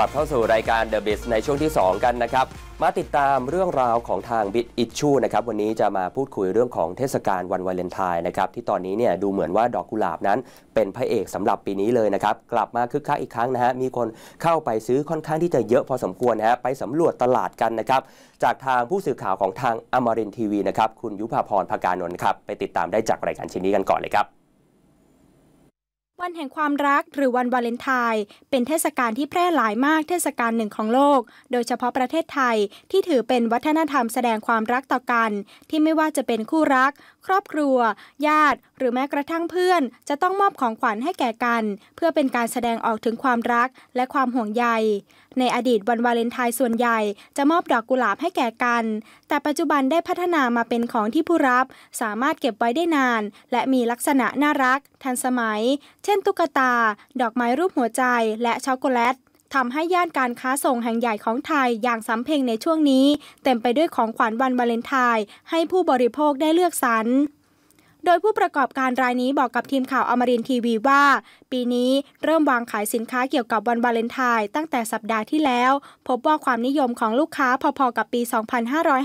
ลับเข้าสู่รายการ The b i z ในช่วงที่ 2 กันนะครับ มาติดตามเรื่องราวของทาง Bit Issue นะครับ วันนี้จะมาพูดคุยเรื่องของเทศกาลวันวาเลนไทน์นะครับ ที่ตอนนี้เนี่ยดูเหมือนว่าดอกกุหลาบนั้น เป็นพระเอกสำหรับปีนี้เลยนะครับ กลับมาคึกคักอีกครั้งนะฮะ มีคนเข้าไปซื้อค่อนข้างที่จะเยอะพอสมควรนะฮะ ไปสำรวจตลาดกันนะครับ จากทางผู้สื่อข่าวของทางอมรินทีวีนะครับ คุณยุพาพรภากานนท์ครับ ไปติดตามได้จากรายการชิ้นนี้กันก่อนเลยครับ วันแห่งความรักหรือวันวาเลนไทน์เป็นเทศกาลที่แพร่หลายมากเทศกาลหนึ่งของโลก โดยเฉพาะประเทศไทยที่ถือเป็นวัฒนธรรมแสดงความรักต่อกัน ที่ไม่ว่าจะเป็นคู่รัก ครอบครัว ญาติ หรือแม้กระทั่งเพื่อน จะต้องมอบของขวัญให้แก่กัน เพื่อเป็นการแสดงออกถึงความรักและความห่วงใยในอดีตวันวาเลนไทน์ส่วนใหญ่จะมอบดอกกุหลาบให้แก่กัน แต่ปัจจุบันได้พัฒนามาเป็นของที่ผู้รับ สามารถเก็บไว้ได้นาน และมีลักษณะน่ารัก ทันสมัย เช่น ตุ๊กตา ดอกไม้รูปหัวใจ และช็อกโกแลตทำให้ย่านการค้าส่งแห่งใหญ่ของไทยอย่างสำเพ็งในช่วงนี้ เต็มไปด้วยของขวัญวันวาเลนไทน์ให้ผู้บริโภคได้เลือกสรร โดยผู้ประกอบการรายนี้บอกกับทีมข่าวอมรินทีวีว่า ปีนี้เริ่มวางขายสินค้าเกี่ยวกับวันวาเลนไทน์ตั้งแต่สัปดาห์ที่แล้ว พบว่าความนิยมของลูกค้าพอๆกับปี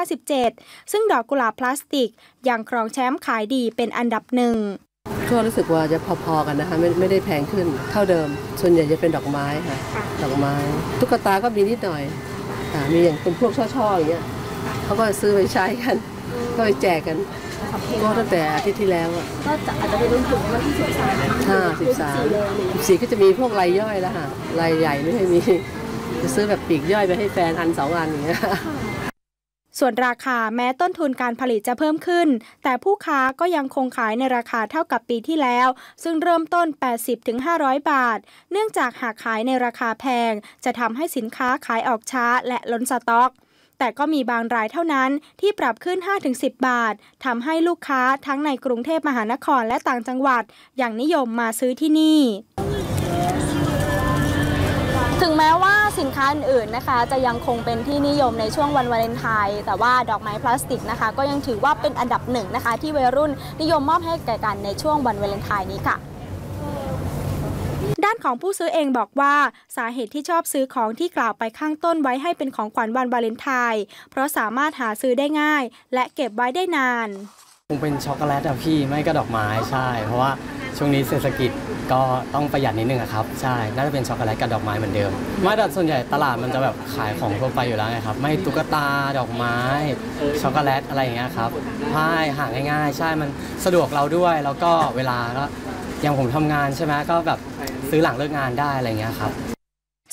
2557 ซึ่งดอกกุหลาบพลาสติกยังครองแชมป์ขายดีเป็นอันดับหนึ่งช่วงรู้สึกว่าจะพอๆกันนะคะไม่ไม่ได้แพงขึ้นเท่าเดิม ส่วนใหญ่จะเป็นดอกไม้ค่ะ ดอกไม้ตุ๊กตาก็มีนิดหน่อยมีอย่างเป็นพวกช่อๆอย่างเงี้ยเขาก็ซื้อไปใช้กัน ก็ไปแจกกัน ก็ตั้งแต่อาทิตย์ที่แล้วอะก็จะอาจจะเป็นรุ่นถึงวันที่สิบสามห้าสิบสามสิบสี่ก็จะมีพวกรายย่อยแล้วค่ะรายใหญ่ไม่ค่อยมีจะซื้อแบบปลีกย่อยไปให้แฟนอันสองอันอย่างเงี้ยส่วนราคาแม้ต้นทุนการผลิตจะเพิ่มขึ้น แต่ผู้ค้าก็ยังคงขายในราคาเท่ากับปีที่แล้ว ซึ่งเริ่มต้น 80-500 บาท เนื่องจากหากขายในราคาแพง จะทำให้สินค้าขายออกช้าและล้นสต็อก แต่ก็มีบางรายเท่านั้นที่ปรับขึ้น 5-10 บาททำให้ลูกค้าทั้งในกรุงเทพมหานครและต่างจังหวัด อย่างนิยมมาซื้อที่นี่ ถึงแม้ว่าสินค้าอื่นๆนะคะ จะยังคงเป็นที่นิยมในช่วงวันวาเลนไทน์แต่ว่าดอกไม้พลาสติกนะคะ ก็ยังถือว่าเป็นอันดับหนึ่งนะคะ ที่วัยรุ่นนิยมมอบให้แก่กันในช่วงวันวาเลนไทน์นี้ค่ะ ด้านของผู้ซื้อเองบอกว่า สาเหตุที่ชอบซื้อของที่กล่าวไปข้างต้นไว้ให้เป็นของขวัญวันวาเลนไทน์เพราะสามารถหาซื้อได้ง่าย และเก็บไว้ได้นานคงเป็นช็อกโกแลตอะพี่ไม่ก็ดอกไม้ใช่ เพราะว่าช่วงนี้เศรษฐกิจก็ต้องประหยัดนิดนึงอะครับใช่น่าจะเป็นช็อกโกแลตกับดอกไม้เหมือนเดิมไม่แต่ส่วนใหญ่ตลาดมันจะแบบขายของทั่วไปอยู่แล้วไงครับ ไม่ตุ๊กตาดอกไม้ช็อกโกแลตอะไรอย่างเงี้ยครับใช่หาง่ายๆ ใช่มันสะดวกเราด้วยแล้วก็เวลาก็อย่างผมทำงานใช่ไหมก็แบบ ซื้อหลังเลิกงานได้อะไรอย่างเงี้ยครับ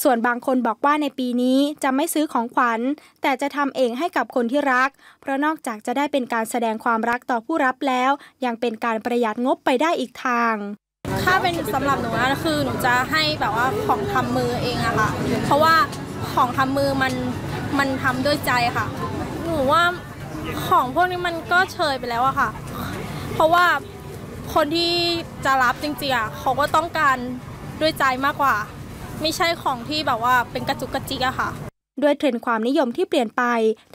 ส่วนบางคนบอกว่าในปีนี้จะไม่ซื้อของขวัญ แต่จะทำเองให้กับคนที่รัก เพราะนอกจากจะได้เป็นการแสดงความรักต่อผู้รับแล้ว ยังเป็นการประหยัดงบไปได้อีกทางถ้าเป็นสำหรับหนูนะคือหนูจะให้แบบว่าของทำมือเองอะค่ะ เพราะว่าของทำมือมันมันทำด้วยใจค่ะ หนูว่าของพวกนี้มันก็เชยไปแล้วอะค่ะ เพราะว่าคนที่จะรับจริงๆอะเขาก็ต้องการ ด้วยใจมากกว่า ไม่ใช่ของที่แบบว่าเป็นกระจุกกระจิกอะค่ะด้วยเทรนด์ความนิยมที่เปลี่ยนไป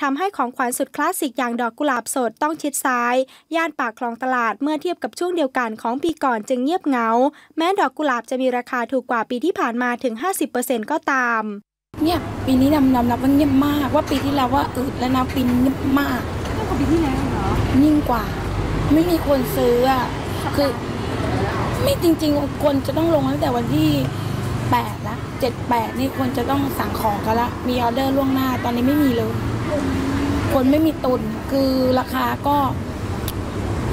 ทำให้ของขวัญสุดคลาสสิกอย่างดอกกุหลาบสดต้องชิดซ้าย ย่านปากคลองตลาดเมื่อเทียบกับช่วงเดียวกันของปีก่อนจึงเงียบเหงา แม้ดอกกุหลาบจะมีราคาถูกกว่าปีที่ผ่านมาถึง 50%ก็ตามเงียบปีนี้นำนำนับว่าเงียบมากว่าปีที่แล้วว่าอึดแล้วนะปีนี้เงียบมากยิ่งกว่าปีที่แล้วเหรอยิ่งกว่า ไม่มีคนซื้ออะคือ ไม่จริงๆคนจะต้องลงตั้งแต่วันที่แปดละเจ็ดแปดนี่ควรจะต้องสั่งของกันละมีออเดอร์ล่วงหน้า ตอนนี้ไม่มีเลย คนไม่มีตุนคือราคาก็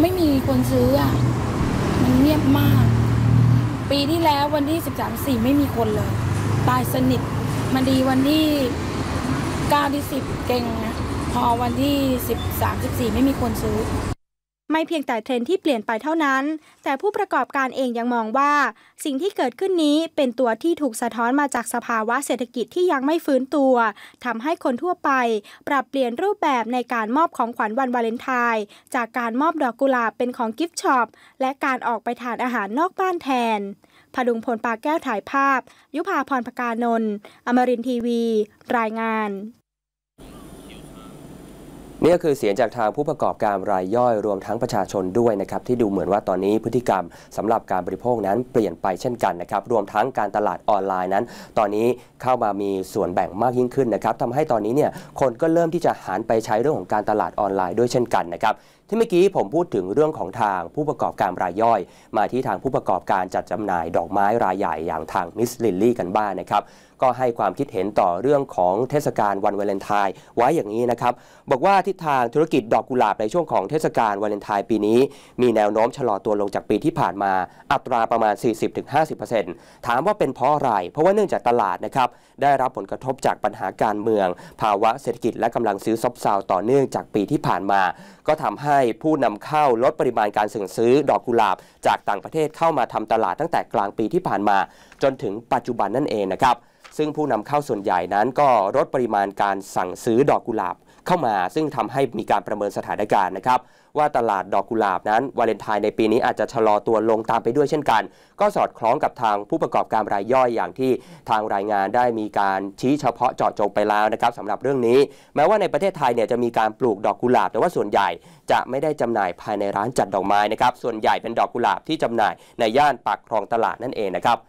ไม่มีคนซื้ออะมันเงียบมาก ปีที่แล้ววันที่สิบสามสี่ไม่มีคนเลย ตายสนิทมาดีวันที่เก้าที่สิบเก่งนะพอวันที่สิบสามสิบสี่ไม่มีคนซื้อ ไม่เพียงแต่เทรนด์ที่เปลี่ยนไปเท่านั้น แต่ผู้ประกอบการเองยังมองว่า สิ่งที่เกิดขึ้นนี้เป็นตัวที่ถูกสะท้อนมาจากสภาวะเศรษฐกิจที่ยังไม่ฟื้นตัวทำให้คนทั่วไป ปรับเปลี่ยนรูปแบบในการมอบของขวัญวันวาเลนไทน์จากการมอบดอกกุหลาบเป็นของกิฟต์ช็อปและการออกไปทานอาหารนอกบ้านแทนพดุงพลปาแก้วถ่ายภาพ ยุพาพรพกานนท์อมรินทีวี รายงาน นี่ก็คือเสียงจากทางผู้ประกอบการรายย่อยรวมทั้งประชาชนด้วยนะครับที่ดูเหมือนว่าตอนนี้พฤติกรรมสำหรับการบริโภคนั้นเปลี่ยนไปเช่นกันนะครับรวมทั้งการตลาดออนไลน์นั้น ตอนนี้เข้ามามีส่วนแบ่งมากยิ่งขึ้นนะครับทำให้ตอนนี้เนี่ยคนก็เริ่มที่จะหันไปใช้เรื่องของการตลาดออนไลน์ด้วยเช่นกันนะครับที่เมื่อกี้ผมพูดถึงเรื่องของทางผู้ประกอบการรายย่อย มาที่ทางผู้ประกอบการจัดจำหน่ายดอกไม้รายใหญ่อย่างทางมิสลิลลี่กันบ้างนะครับ ก็ให้ความคิดเห็นต่อเรื่องของเทศกาลวันวาเลนไทน์ไว้อย่างนี้นะครับ บอกว่าทิศทางธุรกิจดอกกุหลาบในช่วงของเทศกาลวาเลนไทน์ปีนี้ มีแนวโน้มชะลอตัวลงจากปีที่ผ่านมาอัตราประมาณ 40-50%ถามว่าเป็นเพราะอะไร เพราะว่าเนื่องจากตลาดนะครับได้รับผลกระทบจากปัญหาการเมือง ภาวะเศรษฐกิจและกำลังซื้อซบเซาต่อเนื่องจากปีที่ผ่านมา ก็ทำให้ผู้นำเข้าลดปริมาณการสั่งซื้อดอกกุหลาบ จากต่างประเทศเข้ามาทำตลาดตั้งแต่กลางปีที่ผ่านมา จนถึงปัจจุบันนั่นเองนะครับ ซึ่งผู้นำเข้าส่วนใหญ่นั้นก็ลดปริมาณการสั่งซื้อดอกกุหลาบเข้ามา ซึ่งทำให้มีการประเมินสถานการณ์นะครับว่าตลาดดอกกุหลาบนั้นวาเลนไทน์ในปีนี้อาจจะชะลอตัวลงตามไปด้วยเช่นกัน ก็สอดคล้องกับทางผู้ประกอบการรายย่อยอย่างที่ทางรายงานได้มีการชี้เฉพาะเจาะจงไปแล้วนะครับสำหรับเรื่องนี้ แม้ว่าในประเทศไทยเนี่ยจะมีการปลูกดอกกุหลาบ แต่ว่าส่วนใหญ่จะไม่ได้จำหน่ายภายในร้านจัดดอกไม้นะครับส่วนใหญ่เป็นดอกกุหลาบที่จำหน่ายในย่านปากคลองตลาดนั่นเองนะครับ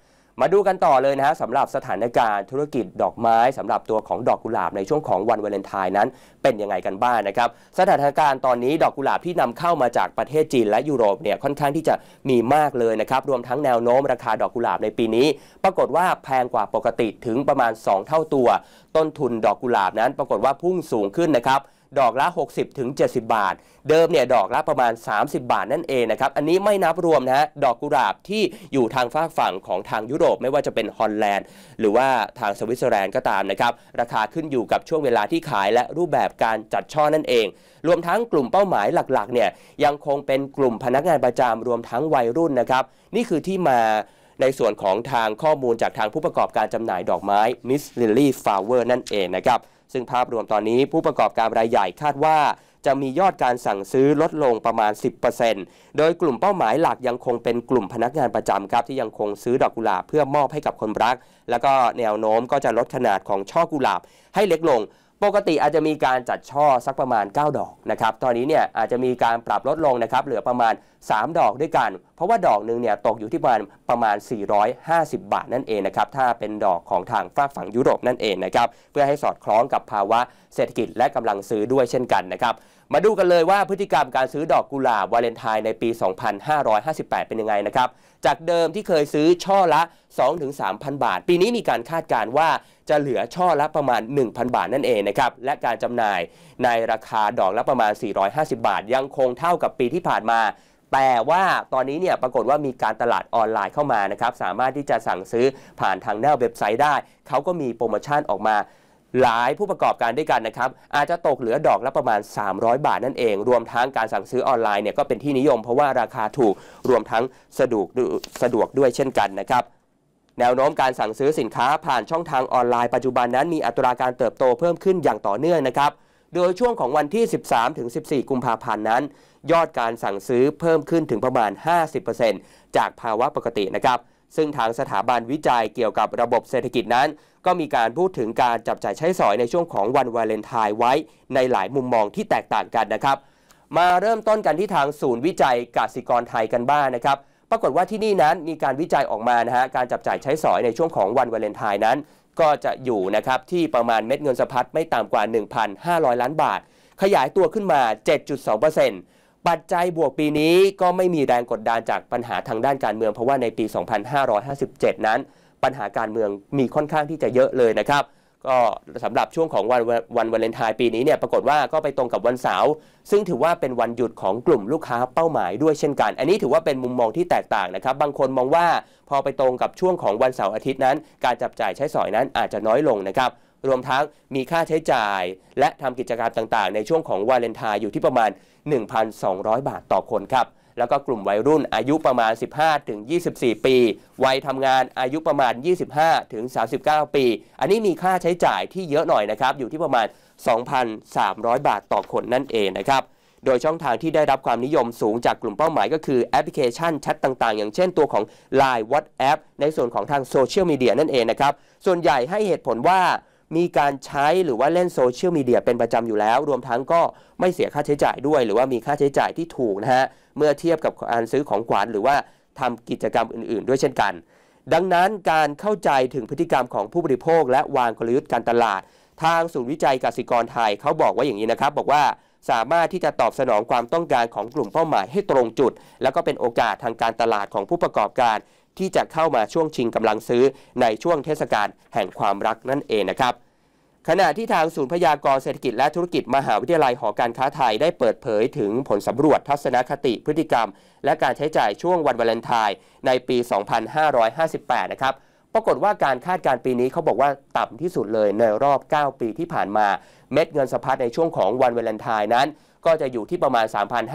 มาดูกันต่อเลยนะฮะสำหรับสถานการณ์ธุรกิจดอกไม้สำหรับตัวของดอกกุหลาบในช่วงของวันวาเลนไทน์นั้น เป็นยังไงกันบ้างนะครับ สถานการณ์ตอนนี้ดอกกุหลาบที่นำเข้ามาจากประเทศจีนและยุโรปเนี่ยค่อนข้างที่จะมีมากเลยนะครับรวมทั้งแนวโน้มราคาดอกกุหลาบในปีนี้ ปรากฏว่าแพงกว่าปกติถึงประมาณ 2 เท่าตัว ต้นทุนดอกกุหลาบนั้น ปรากฏว่าพุ่งสูงขึ้นนะครับ ดอกละ 60ถึง70 บาท เดิมเนี่ยดอกละประมาณ 30 บาทนั่นเองนะครับ อันนี้ไม่นับรวมนะฮะดอกกุหลาบที่อยู่ทางฝากฝั่งของทางยุโรปไม่ว่าจะเป็นฮอลแลนด์ หรือว่าทางสวิตเซอร์แลนด์ก็ตามนะครับ ราคาขึ้นอยู่กับช่วงเวลาที่ขายและรูปแบบการจัดช่อนั่นเอง รวมทั้งกลุ่มเป้าหมายหลักๆเนี่ยยังคงเป็นกลุ่มพนักงานประจำรวมทั้งวัยรุ่นนะครับ นี่คือที่มาในส่วนของทางข้อมูลจากทางผู้ประกอบการจำหน่ายดอกไม้ Miss Lily Flower นั่นเองนะครับ ซึ่งภาพรวมตอนนี้ผู้ประกอบการรายใหญ่คาดว่า จะมียอดการสั่งซื้อลดลงประมาณ 10%โดยกลุ่มเป้าหมายหลักยังคงเป็นกลุ่มพนักงานประจำครับ ที่ยังคงซื้อดอกกุหลาบเพื่อมอบให้กับคนรัก แล้วก็แนวโน้มก็จะลดขนาดของช่อกุหลาบให้เล็กลงปกติอาจจะมีการจัดช่อสักประมาณ 9 ดอกนะครับ ตอนนี้เนี่ยอาจจะมีการปรับลดลงนะครับ เหลือประมาณ3 ดอกด้วยกัน เพราะว่าดอกหนึ่งเนี่ยตกอยู่ที่ประมาณประมาณ 450 บาทนั่นเองนะครับถ้าเป็นดอกของทางฝากฝั่งยุโรปนั่นเองนะครับเพื่อให้สอดคล้องกับภาวะเศรษฐกิจและกำลังซื้อด้วยเช่นกันนะครับมาดูกันเลยว่าพฤติกรรมการซื้อดอกกุหลาบวาเลนไทน์ในปี 2558 เป็นยังไงนะครับจากเดิมที่เคยซื้อช่อละ 2-3,000 บาท ปีนี้มีการคาดการณ์ว่าจะเหลือช่อละประมาณ 1,000 บาทนั่นเองนะครับ และการจำหน่ายในราคาดอกละประมาณ 450 บาท ยังคงเท่ากับปีที่ผ่านมา แต่ว่าตอนนี้เนี่ยปรากฏว่ามีการตลาดออนไลน์เข้ามานะครับ สามารถที่จะสั่งซื้อผ่านทางหน้าเว็บไซต์ได้ เขาก็มีโปรโมชั่นออกมาหลายผู้ประกอบการด้วยกันนะครับ อาจจะตกเหลือดอกละประมาณ 300 บาทนั่นเอง รวมทั้งการสั่งซื้อออนไลน์เนี่ยก็เป็นที่นิยมเพราะว่าราคาถูกรวมทั้งสะดวกสะดวกด้วยเช่นกันนะครับแนวโน้มการสั่งซื้อสินค้าผ่านช่องทางออนไลน์ปัจจุบันนั้นมีอัตราการเติบโตเพิ่มขึ้นอย่างต่อเนื่องนะครับ โดยช่วงของวันที่ 13 ถึง 14 กุมภาพันธ์นั้น ยอดการสั่งซื้อเพิ่มขึ้นถึงประมาณ 50%จากภาวะปกตินะครับ ซึ่งทางสถาบันวิจัยเกี่ยวกับระบบเศรษฐกิจนั้น ก็มีการพูดถึงการจับจ่ายใช้สอยในช่วงของวันวาเลนไทน์ไว้ในหลายมุมมองที่แตกต่างกันนะครับ มาเริ่มต้นกันที่ทางศูนย์วิจัยกสิกรไทยกันบ้างนะครับ ปรากฏว่าที่นี่นั้นมีการวิจัยออกมานะฮะการจับจ่ายใช้สอยในช่วงของวันวาเลนไทน์นั้น ก็จะอยู่นะครับที่ประมาณเม็ดเงินสะพัดไม่ต่ำกว่า 1,500 ล้านบาท ขยายตัวขึ้นมา 7.2%ปัจจัยบวกปีนี้ก็ไม่มีแรงกดดันจากปัญหาทางด้านการเมือง เพราะว่าในปี 2557 นั้น ปัญหาการเมืองมีค่อนข้างที่จะเยอะเลยนะครับ ก็สำหรับช่วงของวันวันวาเลนไทน์ปีนี้เนี่ยปรากฏว่าก็ไปตรงกับวันเสาร์ซึ่งถือว่าเป็นวันหยุดของกลุ่มลูกค้าเป้าหมายด้วยเช่นกัน อันนี้ถือว่าเป็นมุมมองที่แตกต่างนะครับ บางคนมองว่าพอไปตรงกับช่วงของวันเสาร์อาทิตย์นั้น การจับจ่ายใช้สอยนั้นอาจจะน้อยลงนะครับรวมทั้งมีค่าใช้จ่าย และทำกิจกรรมต่างๆ ในช่วงของวาเลนไทน์อยู่ที่ประมาณ 1,200 บาทต่อคนครับ แล้วก็กลุ่มวัยรุ่นอายุประมาณ 15ถึง24 ปี วัยทำงานอายุประมาณ 25ถึง39 ปี อันนี้มีค่าใช้จ่ายที่เยอะหน่อยนะครับ อยู่ที่ประมาณ 2,300 บาทต่อคนนั่นเองนะครับ โดยช่องทางที่ได้รับความนิยมสูงจากกลุ่มเป้าหมายก็คือแอปพลิเคชันแชทต่างๆ อย่างเช่นตัวของ Line WhatsApp ในส่วนของทางโซเชียลมีเดียนั่นเองนะครับ ส่วนใหญ่ให้เหตุผลว่า มีการใช้หรือว่าเล่นโซเชียลมีเดียเป็นประจำอยู่แล้ว รวมทั้งก็ไม่เสียค่าใช้จ่ายด้วย หรือว่ามีค่าใช้จ่ายที่ถูกนะฮะเมื่อเทียบกับการซื้อของขวัญหรือว่าทำกิจกรรมอื่น ๆ ด้วยเช่นกัน ดังนั้นการเข้าใจถึงพฤติกรรมของผู้บริโภค และวางกลยุทธ์การตลาด ทางศูนย์วิจัยกสิกรไทยเขาบอกว่าอย่างนี้นะครับ บอกว่าสามารถที่จะตอบสนองความต้องการของกลุ่มเป้าหมายให้ตรงจุด แล้วก็เป็นโอกาสทางการตลาดของผู้ประกอบการ ที่จะเข้ามาช่วงชิงกำลังซื้อในช่วงเทศกาลแห่งความรักนั่นเองนะครับขณะที่ทางศูนย์พยากรณ์เศรษฐกิจและธุรกิจมหาวิทยาลัยหอการค้าไทยได้เปิดเผยถึงผลสำรวจทัศนคติพฤติกรรม และการใช้จ่ายช่วงวันวาเลนไทน์ในปี 2558 นะครับ ปรากฏว่าการคาดการณ์ปีนี้เขาบอกว่าต่ำที่สุดเลยในรอบ 9 ปีที่ผ่านมา เม็ดเงินสะพัดในช่วงของวันวาเลนไทน์นั้น ก็จะอยู่ที่ประมาณ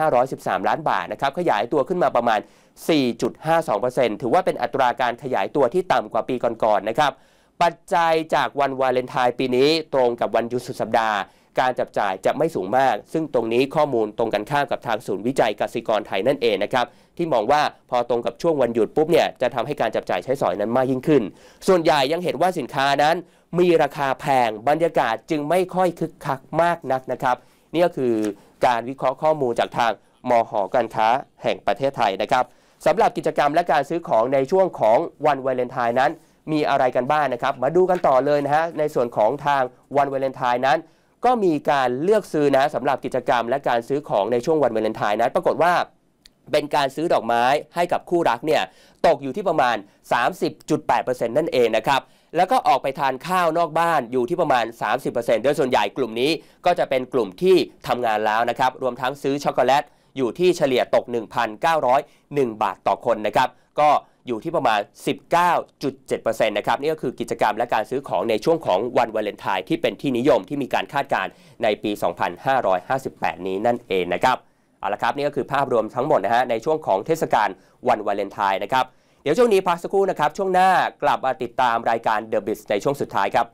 3,513 ล้านบาทนะครับขยายตัวขึ้นมาประมาณ 4.52%ถือว่าเป็นอัตราการขยายตัวที่ต่ำกว่าปีก่อนๆนะครับปัจจัยจากวันวาเลนไทน์ปีนี้ตรงกับวันหยุดสุดสัปดาห์ การจับจ่ายจะไม่สูงมาก ซึ่งตรงนี้ข้อมูลตรงกันข้ามกับทางศูนย์วิจัยกสิกรไทยนั่นเองนะครับที่มองว่าพอตรงกับช่วงวันหยุดปุ๊บเนี่ยจะทำให้การจับจ่ายใช้สอยนั้นมากยิ่งขึ้น ส่วนใหญ่ยังเห็นว่าสินค้านั้น มีราคาแพงบรรยากาศจึงไม่ค่อยคึกคักมากนักนะครับ นี่ก็คือการวิเคราะห์ข้อมูลจากทางมหอการค้าแห่งประเทศไทยนะครับสำหรับกิจกรรมและการซื้อของในช่วงของวันวาเลนไทน์นั้น มีอะไรกันบ้างนะครับ มาดูกันต่อเลยนะฮะในส่วนของทางวันวาเลนไทน์นั้น ก็มีการเลือกซื้อนะสำหรับกิจกรรมและการซื้อของในช่วงวันวาเลนไทน์นั้น ปรากฏว่า เป็นการซื้อดอกไม้ให้กับคู่รักเนี่ยตกอยู่ที่ประมาณ 30.8%นั่นเองนะครับแล้วก็ออกไปทานข้าวนอกบ้านอยู่ที่ประมาณ 30%โดยส่วนใหญ่กลุ่มนี้ก็จะเป็นกลุ่มที่ทำงานแล้วนะครับ รวมทั้งซื้อช็อกโกแลตอยู่ที่เฉลี่ยตก 1,901 บาทต่อคนนะครับ ก็อยู่ที่ประมาณ 19.7%นะครับ นี่ก็คือกิจกรรมและการซื้อของในช่วงของวันวาเลนไทน์ที่เป็นที่นิยมที่มีการคาดการณ์ในปี 2558 นี้นั่นเองนะครับ เอาละครับนี่ก็คือภาพรวมทั้งหมดนะฮะในช่วงของเทศกาลวันวาเลนไทน์นะครับเดี๋ยวช่วงนี้พักสักครู่นะครับช่วงหน้ากลับมาติดตามรายการ The b i z ในช่วงสุดท้ายครับ